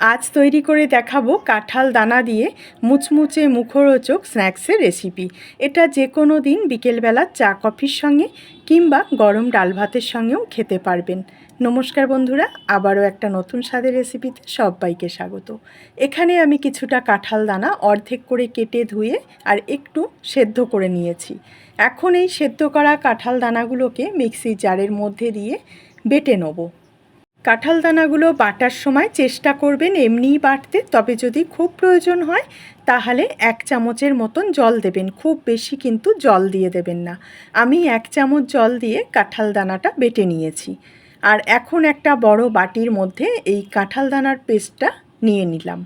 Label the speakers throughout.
Speaker 1: আজ তৈরি করে দেখাবো কাঁঠাল দানা দিয়ে মুচমুচে মুখরোচক স্ন্যাক্সের রেসিপি। এটা যে কোনো দিন বিকেলবেলা চা, কফির সঙ্গে কিংবা গরম ডাল ভাতের সঙ্গেও খেতে পারবেন। নমস্কার বন্ধুরা, আবারও একটা নতুন স্বাদের রেসিপিতে সবাইকে স্বাগত। এখানে আমি কিছুটা কাঁঠাল দানা অর্ধেক করে কেটে ধুয়ে আর একটু সেদ্ধ করে নিয়েছি। এখন এই সেদ্ধ করা কাঁঠাল দানাগুলোকে মিক্সির জারের মধ্যে দিয়ে বেটে নেব। কাঁঠাল দানাগুলো বাটার সময় চেষ্টা করবেন এমনিই বাটতে, তবে যদি খুব প্রয়োজন হয়, তাহলে এক চামচের মতন জল দেবেন। খুব বেশি কিন্তু জল দিয়ে দেবেন না। আমি এক চামচ জল দিয়ে কাঁঠাল দানাটা বেটে নিয়েছি। আর এখন একটা বড় বাটির মধ্যে এই কাঁঠাল দানার পেস্টটা নিয়ে নিলাম।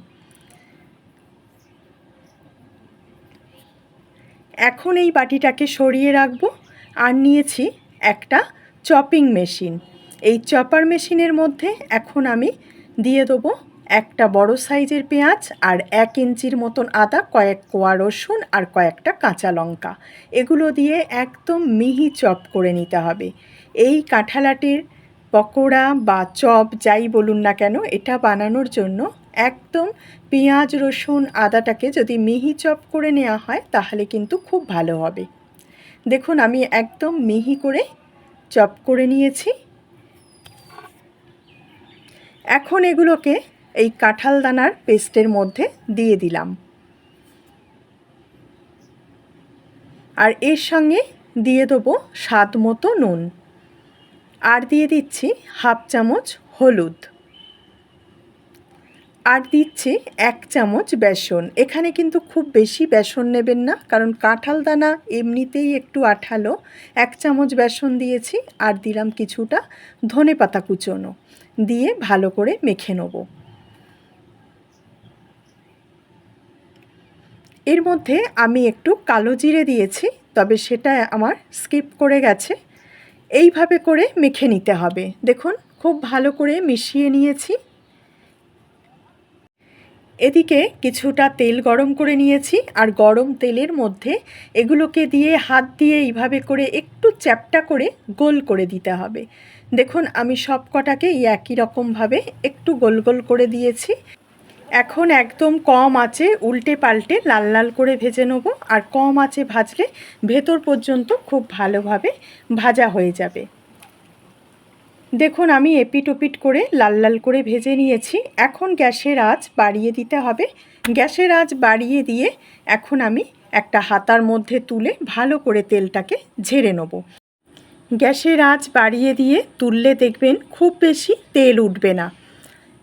Speaker 1: এখন এই বাটিটাকে সরিয়ে রাখব। আর নিয়েছি একটা চপিং মেশিন। এই চপার মেশিনের মধ্যে এখন আমি দিয়ে দেবো একটা বড় সাইজের পেঁয়াজ আর এক ইঞ্চির মতন আদা, কয়েক কোয়া রসুন আর কয়েকটা কাঁচা লঙ্কা। এগুলো দিয়ে একদম মিহি চপ করে নিতে হবে। এই কাঁঠালাটির পকোড়া বা চপ যাই বলুন না কেন, এটা বানানোর জন্য একদম পেঁয়াজ, রসুন, আদাটাকে যদি মিহি চপ করে নেওয়া হয় তাহলে কিন্তু খুব ভালো হবে। দেখুন, আমি একদম মিহি করে চপ করে নিয়েছি। এখন এগুলোকে এই কাঁঠাল দানার পেস্টের মধ্যে দিয়ে দিলাম। আর এর সঙ্গে দিয়ে দেবো স্বাদ মতো নুন। আর দিয়ে দিচ্ছি হাফ চামচ হলুদ। আর দিচ্ছি এক চামচ বেসন। এখানে কিন্তু খুব বেশি বেসন নেবেন না, কারণ কাঁঠাল দানা এমনিতেই একটু আঠালো। এক চামচ বেসন দিয়েছি আর দিলাম কিছুটা ধনে পাতা কুচোনো। দিয়ে ভালো করে মেখে নেব। এর মধ্যে আমি একটু কালো জিরে দিয়েছি, তবে সেটা আমার স্কিপ করে গেছে। এইভাবে করে মেখে নিতে হবে। দেখুন, খুব ভালো করে মিশিয়ে নিয়েছি। এদিকে কিছুটা তেল গরম করে নিয়েছি আর গরম তেলের মধ্যে এগুলোকে দিয়ে হাত দিয়ে এইভাবে করে একটু চ্যাপটা করে গোল করে দিতে হবে। দেখুন, আমি সব কটাকে একই রকমভাবে একটু গোল গোল করে দিয়েছি। এখন একদম কম আছে উল্টে পাল্টে লাল লাল করে ভেজে নেব আর কম আছে ভাজলে ভেতর পর্যন্ত খুব ভালোভাবে ভাজা হয়ে যাবে। দেখুন, আমি এপিট ওপিট করে লাল লাল করে ভেজে নিয়েছি। এখন গ্যাসের আঁচ বাড়িয়ে দিতে হবে। গ্যাসের আঁচ বাড়িয়ে দিয়ে এখন আমি একটা হাতার মধ্যে তুলে ভালো করে তেলটাকে ঝেড়ে নেব। গ্যাসের আঁচ বাড়িয়ে দিয়ে তুললে দেখবেন খুব বেশি তেল উঠবে না।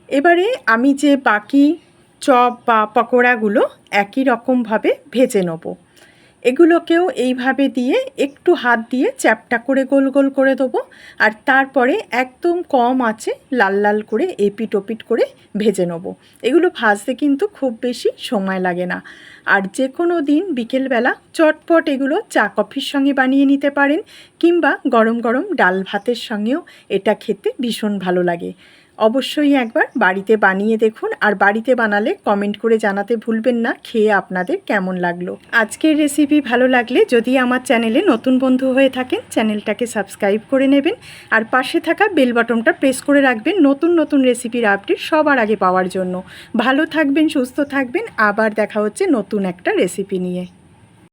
Speaker 1: এবারে আমি যে বাকি চপ বা পকোড়াগুলো একই রকমভাবে ভেজে নেব। এগুলোকেও এইভাবে দিয়ে একটু হাত দিয়ে চ্যাপটা করে গোল গোল করে দেবো। আর তারপরে একদম কম আছে লাল লাল করে এপিট ওপিট করে ভেজে নেব। এগুলো ভাজতে কিন্তু খুব বেশি সময় লাগে না। আর যে কোনো দিন বিকেলবেলা চটপট এগুলো চা কফির সঙ্গে বানিয়ে নিতে পারেন, কিংবা গরম গরম ডাল ভাতের সঙ্গেও এটা খেতে ভীষণ ভালো লাগে। অবশ্যই একবার বাড়িতে বানিয়ে দেখুন আর বাড়িতে বানালে কমেন্ট করে জানাতে ভুলবেন না। খেয়ে আপনাদের কেমন লাগল? আজকের রেসিপি ভালো লাগলে যদি আমার চ্যানেলে নতুন বন্ধু হয়ে থাকেন চ্যানেলটাকে সাবস্ক্রাইব করে নেবেন আর পাশে থাকা বেল বটনটা প্রেস করে রাখবেন নতুন নতুন রেসিপির আপডেট সবার আগে পাওয়ার জন্য। ভালো থাকবেন, সুস্থ থাকবেন, আবার দেখা হচ্ছে নতুন একটা রেসিপি নিয়ে।